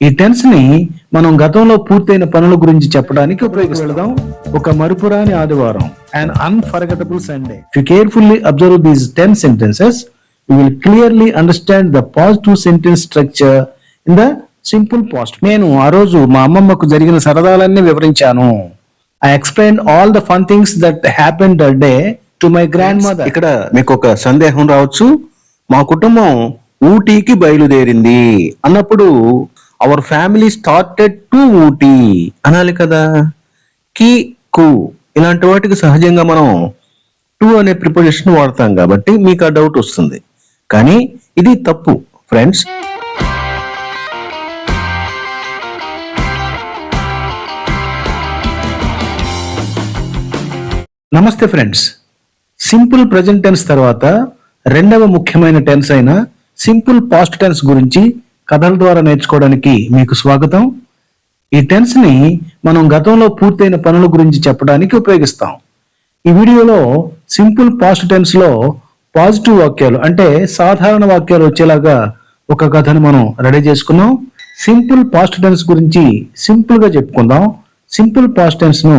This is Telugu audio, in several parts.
ఈ టెన్స్ని మనం గతంలో పూర్తయిన పనుల గురించి చెప్పడానికి ఉపయోగిస్తాం. ఒక మరుపురాని ఆదివారం and unforgettable Sunday you carefully observe these ten sentences you will clearly understand the positive sentence structure in the simple past నేను ఆ రోజు మా అమ్మమ్మకు జరిగిన సరదాలన్నీ వివరించాను. I explain all the fun things that happen the day to my grandmother ఇక్కడ మీకు ఒక సందేహం రావచ్చు. మా కుటుంబం ఊటీకి బయలుదేరింది అన్నప్పుడు our family started to Ooty. అనాలి కదా? కి కు. ఇలాంటి వాటికి సహజంగా మనం టు అనే ప్రిపోజిషన్ వాడతాం కాబట్టి మీకు ఆ డౌట్ వస్తుంది. కానీ ఇది తప్పు ఫ్రెండ్స్. నమస్తే ఫ్రెండ్స్. సింపుల్ ప్రజెంట్ టెన్స్ తర్వాత రెండవ ముఖ్యమైన టెన్స్ అయిన సింపుల్ పాస్ట్ టెన్స్ గురించి కథల ద్వారా నేర్చుకోవడానికి మీకు స్వాగతం. ఈ టెన్స్ని మనం గతంలో పూర్తయిన పనుల గురించి చెప్పడానికి ఉపయోగిస్తాం. ఈ వీడియోలో సింపుల్ పాస్ట్ టెన్స్లో పాజిటివ్ వాక్యాలు అంటే సాధారణ వాక్యాలు వచ్చేలాగా ఒక కథను మనం రెడీ చేసుకున్నాం. సింపుల్ పాస్ట్ టెన్స్ గురించి సింపుల్గా చెప్పుకుందాం. సింపుల్ పాస్ట్ టెన్స్ను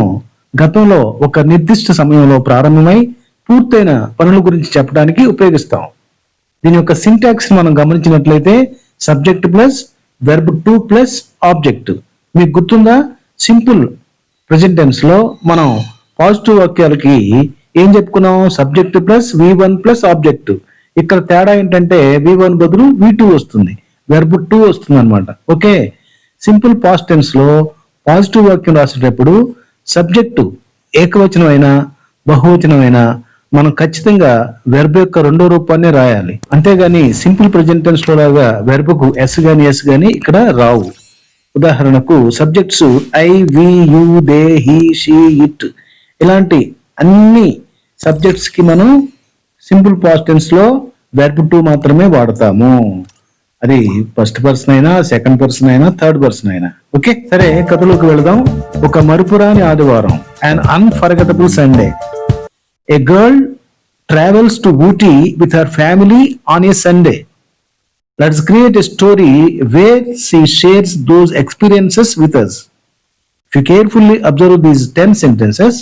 గతంలో ఒక నిర్దిష్ట సమయంలో ప్రారంభమై పూర్తయిన పనుల గురించి చెప్పడానికి ఉపయోగిస్తాం. దీని యొక్క సింటాక్స్ మనం గమనించినట్లయితే subject plus verb two plus object మీకు గుర్తుందా? సింపుల్. ప్రెసెంట్లో మనం పాజిటివ్ వాక్యాలకి ఏం చెప్పుకున్నాం? Subject plus V one plus object ఇక్కడ తేడా ఏంటంటే వి వన్ బదులు వి టూ వస్తుంది. వెర్బ్ టూ వస్తుంది అనమాట ఓకే? సింపుల్ పాస్ట్లో పాజిటివ్ వాక్యం రాసేటప్పుడు సబ్జెక్టు ఏకవచనమైనా బహువచనమైనా మనం ఖచ్చితంగా వెర్బ్ యొక్క రెండో రూపాన్ని రాయాలి. అంతేగాని సింపుల్ ప్రెజెంట్ టెన్స్లో లాగా వెర్బ్కు ఎస్ గాని ఎస్ గాని ఇక్కడ రావు. ఉదాహరణకు subjects I we you they he she it ఇలాంటి అన్ని సబ్జెక్ట్స్కి మనం సింపుల్ పాస్ట్ టెన్స్లో వెర్బ్ టు మాత్రమే వాడతాము. అది ఫస్ట్ పర్సన్ అయినా సెకండ్ పర్సన్ అయినా థర్డ్ పర్సన్ అయినా. ఓకే? సరే కథలోకి వెళదాం. ఒక మరుపురాని ఆదివారం. And unforgettable Sunday a girl travels to Ooty with her family on a Sunday let's create a story where she shares those experiences with us you carefully observe these ten sentences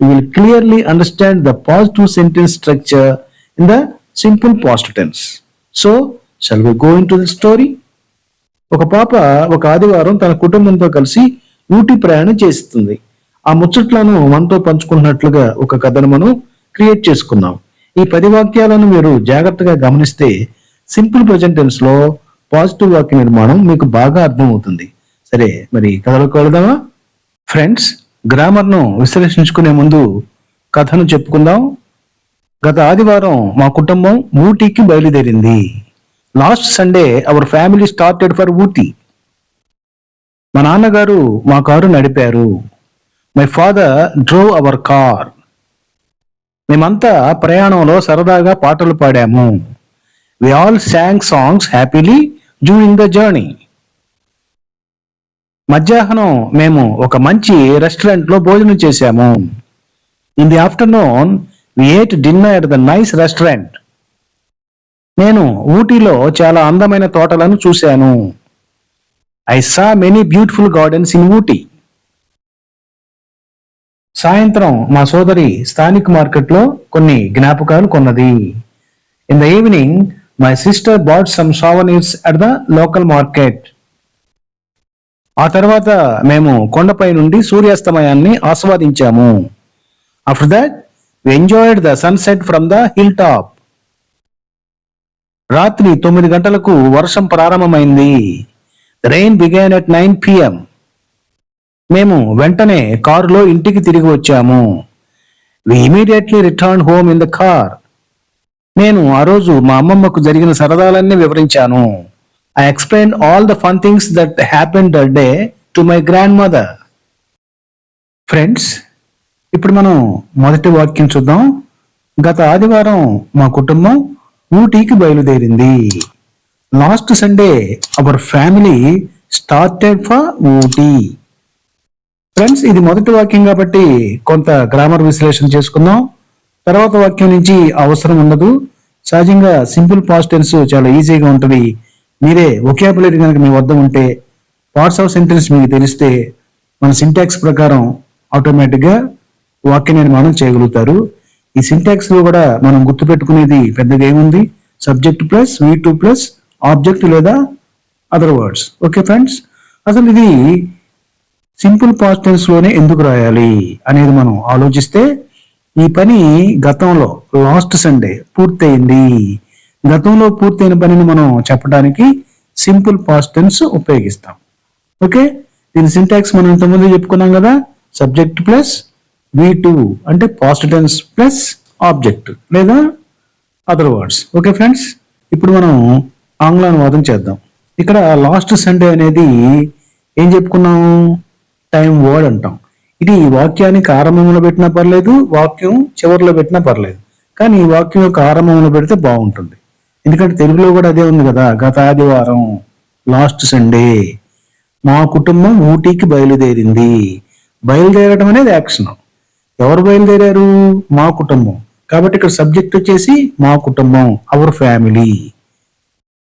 you will clearly understand the positive sentence structure in the simple past tense so shall we go into the story ఒక పాప ఒక ఆదివారం తన కుటుంబంతో కలిసి ఊటీ ప్రయాణం చేస్తుంది. ఆ ముచ్చట్లను మనతో పంచుకుంటున్నట్లుగా ఒక కథను మనం క్రియేట్ చేసుకుందాం ఈ పది వాక్యాలను మీరు జాగ్రత్తగా గమనిస్తే సింపుల్ ప్రజెంట్ టెన్స్లో పాజిటివ్ వాక్య నిర్మాణం మీకు బాగా అర్థమవుతుంది. సరే మరి కథలోకి వెళదామా? ఫ్రెండ్స్ గ్రామర్ను విశ్లేషించుకునే ముందు కథను చెప్పుకుందాం. గత ఆదివారం మా కుటుంబం ఊటీకి బయలుదేరింది. Last Sunday our family started for Ooty. మా నాన్నగారు మా కారు నడిపారు. My father drove our car మేమంతా ప్రయాణంలో సరదాగా పాటలు పాడాము. We all sang songs happily during the journey మధ్యాహ్నం మేము ఒక మంచి రెస్టారెంట్లో భోజనం చేశాము. In the afternoon we ate dinner at the nice restaurant నేను ఊటీలో చాలా అందమైన తోటలను చూశాను. I saw many beautiful gardens in Ooty సాయంత్రం మా సోదరి స్థానిక మార్కెట్లో కొన్ని జ్ఞాపకాలు కొన్నది. In the evening my sister bought some souvenirs at the local market ఆ తర్వాత మేము కొండపై నుండి సూర్యాస్తమయాన్ని ఆస్వాదించాము. After that enjoyed the sunset from the hilltop రాత్రి తొమ్మిది గంటలకు వర్షం ప్రారంభమైంది. Rain began at nine PM మేము వెంటనే కారులో ఇంటికి తిరిగి వచ్చాము. We immediately return home in the car నేను ఆ రోజు మా అమ్మమ్మకు జరిగిన సరదాలన్నీ వివరించాను. I explain all the fun things that happen the day to my grandmother friends ఇప్పుడు మనం మొదటి వాక్యం చూద్దాం. గత ఆదివారం మా కుటుంబం ఊటీకి బయలుదేరింది. Last Sunday our family started for Ooty. Friends ఇది మొదటి వాక్యం కాబట్టి కొంత గ్రామర్ విశ్లేషణ చేసుకుందాం. తర్వాత వాక్యం నుంచి అవసరం ఉండదు. సహజంగా సింపుల్ పాస్ట్ టెన్స్ చాలా ఈజీగా ఉంటుంది. మీరే ఒకేబులరీ కనుక మీ వద్ద ఉంటే పార్ట్స్ ఆఫ్ సెంటెన్స్ మీకు తెలిస్తే మన సింటాక్స్ ప్రకారం ఆటోమేటిక్గా వాక్య నిర్మాణం చేయగలుగుతారు. ఈ సింటాక్స్లో కూడా మనం గుర్తుపెట్టుకునేది పెద్దగా ఏముంది? Subject plus V two plus object లేదా అదర్ వర్డ్స్ ఓకే ఫ్రెండ్స్ అసలు ఇది సింపుల్ పాస్ట్ టెన్స్లోనే ఎందుకు రాయాలి అనేది మనం ఆలోచిస్తే ఈ పని గతంలో లాస్ట్ సండే పూర్తయింది. గతంలో పూర్తయిన పనిని మనం చెప్పడానికి సింపుల్ పాస్ట్ టెన్స్ ఉపయోగిస్తాం. ఓకే? దీని సింటాక్స్ మనం ఇంతకుముందు చెప్పుకున్నాం కదా? సబ్జెక్ట్ ప్లస్ వి టూ అంటే పాస్ట్ టెన్స్ ప్లస్ ఆబ్జెక్ట్ లేదా అదర్ వర్డ్స్. Okay friends? ఇప్పుడు మనం ఆంగ్ల అనువాదం చేద్దాం. ఇక్కడ లాస్ట్ సండే అనేది ఏం చెప్పుకున్నాము? టైం వర్డ్ అంటాం. ఇది వాక్యానికి ఆరంభంలో పెట్టినా పర్లేదు వాక్యం చివరిలో పెట్టినా పర్లేదు. కానీ ఈ వాక్యం యొక్క ఆరంభంలో పెడితే బాగుంటుంది. ఎందుకంటే తెలుగులో కూడా అదే ఉంది కదా గత ఆదివారం లాస్ట్ సండే. మా కుటుంబం ఊటీకి బయలుదేరింది. బయలుదేరడం అనేది యాక్షన్. ఎవరు బయలుదేరారు? మా కుటుంబం. కాబట్టి ఇక్కడ సబ్జెక్ట్ వచ్చేసి మా కుటుంబం అవర్ ఫ్యామిలీ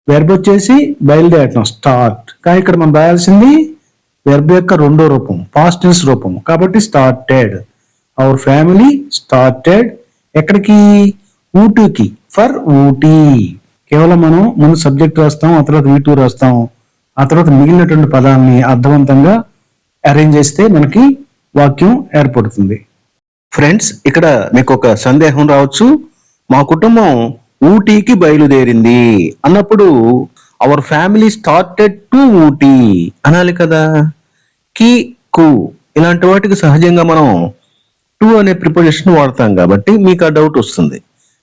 వెర్బ్ వచ్చేసి బయలుదేరటం స్టార్ట్ కానీ ఇక్కడ మనం రాయాల్సింది వెర్బ్ యొక్క రెండో రూపం పాస్ట్ టెన్స్ రూపం. కాబట్టి స్టార్టెడ్ అవర్ ఫ్యామిలీ స్టార్టెడ్ ఎక్కడికి? ఊటీకి. ఫర్ ఊటీ. కేవలం మనం ముందు సబ్జెక్ట్ రాస్తాం ఆ తర్వాత వీటూ రాస్తాం. ఆ తర్వాత మిగిలినటువంటి పదాలని అర్థవంతంగా అరేంజ్ చేస్తే మనకి వాక్యం ఏర్పడుతుంది. ఫ్రెండ్స్ ఇక్కడ మీకు ఒక సందేహం రావచ్చు. మా కుటుంబం ఊటీకి బయలుదేరింది. అన్నప్పుడు our family started to Ooty అనాలి కదా. కి కు ఇలాంటి వాటికి సహజంగా మనం టు అనే ప్రిపోజిషన్ వాడతాం కాబట్టి మీకు ఆ డౌట్ వస్తుంది.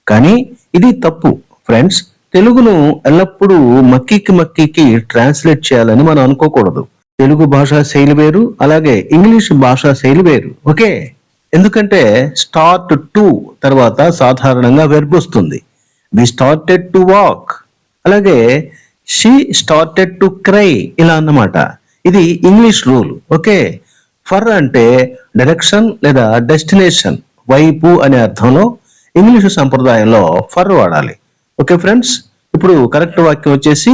కానీ ఇది తప్పు ఫ్రెండ్స్. తెలుగును ఎల్లప్పుడూ మక్కీకి మక్కీకి ట్రాన్స్లేట్ చేయాలని మనం అనుకోకూడదు. తెలుగు భాషా శైలి వేరు అలాగే ఇంగ్లీష్ భాషా శైలి వేరు. ఓకే? ఎందుకంటే స్టార్ట్ టు తర్వాత సాధారణంగా వెర్బ్ వస్తుంది. We started to walk. అలాగే షీ స్టార్టెడ్ టు క్రై ఇలా అన్నమాట. ఇది ఇంగ్లీష్ రూల్ ఓకే? ఫర్ అంటే డైరెక్షన్ లేదా డెస్టినేషన్ వైపు అనే అర్థంలో ఇంగ్లీష్ సంప్రదాయంలో ఫర్ వాడాలి. ఓకే ఫ్రెండ్స్ ఇప్పుడు కరెక్ట్ వాక్యం వచ్చేసి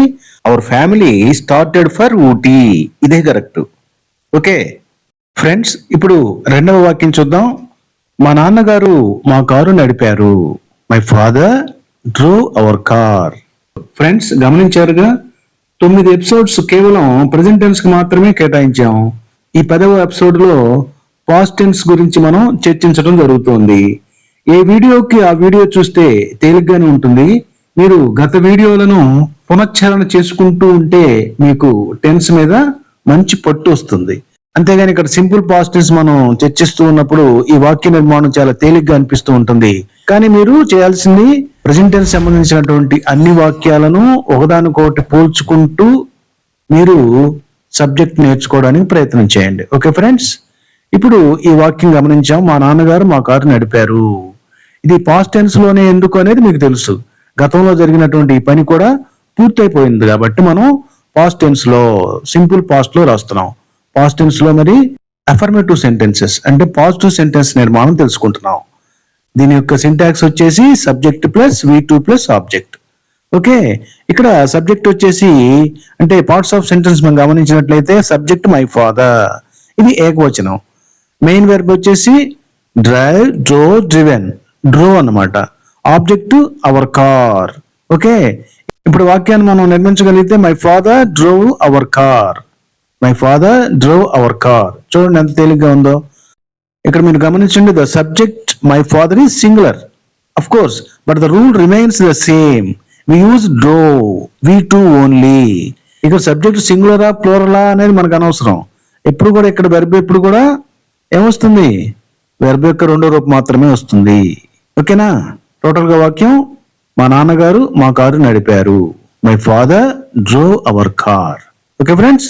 our family started for Ooty. ఇదే కరెక్ట్ ఓకే? ఫ్రెండ్స్ ఇప్పుడు రెండవ వాక్యం చూద్దాం. మా నాన్నగారు మా కారు నడిపారు. My father drove our car friends గమనించారుగా తొమ్మిది ఎపిసోడ్స్ కేవలం ప్రజెంట్ టెన్స్కి మాత్రమే కేటాయించాం. ఈ పదవ ఎపిసోడ్లో పాస్ట్ టెన్స్ గురించి మనం చర్చించడం జరుగుతోంది. ఏ వీడియోకి ఆ వీడియో చూస్తే తేలిగ్గానే ఉంటుంది. మీరు గత వీడియోలను పునశ్చరణ చేసుకుంటూ ఉంటే మీకు టెన్స్ మీద మంచి పట్టు వస్తుంది. అంతేగాని ఇక్కడ సింపుల్ పాస్టెన్స్ మనం చర్చిస్తూ ఉన్నప్పుడు ఈ వాక్య నిర్మాణం చాలా తేలిగ్గా అనిపిస్తూ ఉంటుంది. కానీ మీరు చేయాల్సింది ప్రజెంటర్ సంబంధించినటువంటి అన్ని వాక్యాలను ఒకదానికొకటి పోల్చుకుంటూ మీరు సబ్జెక్ట్ నేర్చుకోవడానికి ప్రయత్నం చేయండి. ఓకే ఫ్రెండ్స్ ఇప్పుడు ఈ వాక్యం గమనించాం. మా నాన్నగారు మా కారు నడిపారు. ఇది పాస్ట్ టెన్స్లోనే ఎందుకు అనేది మీకు తెలుసు. గతంలో జరిగినటువంటి ఈ పని కూడా పూర్తయిపోయింది కాబట్టి మనం పాస్ట్ టెన్స్లో సింపుల్ పాస్ట్లో రాస్తున్నాం. పాస్ట్ టెన్స్లో మరి అఫర్మేటివ్ సెంటెన్సెస్ అంటే పాజిటివ్ సెంటెన్స్ నిర్మాణం తెలుసుకుంటున్నాం. దీని యొక్క సింటాక్స్ వచ్చేసి subject plus V two plus object okay ఇక్కడ సబ్జెక్ట్ వచ్చేసి అంటే పార్ట్స్ ఆఫ్ సెంటెన్స్ మనం గమనించినట్లయితే సబ్జెక్ట్ మై ఫాదర్ ఇది ఏకవచనం. మెయిన్ వెర్బ్ వచ్చేసి డ్రైవ్ డ్రో డ్రివెన్ డ్రో అన్నమాట. ఆబ్జెక్ట్ అవర్ కార్ ఓకే ఇప్పుడు వాక్యాన్ని మనం నిర్మించగలిగితే my father drove our car my father drove our car చూడండి ఎంత తేలిగ్గా ఉందో. ఇక్కడ మీరు గమనించండి the subject my father is singular of course but the rule remains the same we use drove V two only ఇక్కడ సబ్జెక్ట్ సింగులరా ప్లోరలా అనేది మనకు అనవసరం. ఎప్పుడు కూడా ఇక్కడ వెర్బ్ ఎప్పుడు కూడా ఏమొస్తుంది? వెర్బ్ యొక్క రెండో రూపం మాత్రమే వస్తుంది. ఓకేనా? టోటల్గా వాక్యం మా నాన్నగారు మా కారు నడిపారు. My father drove our car okay friends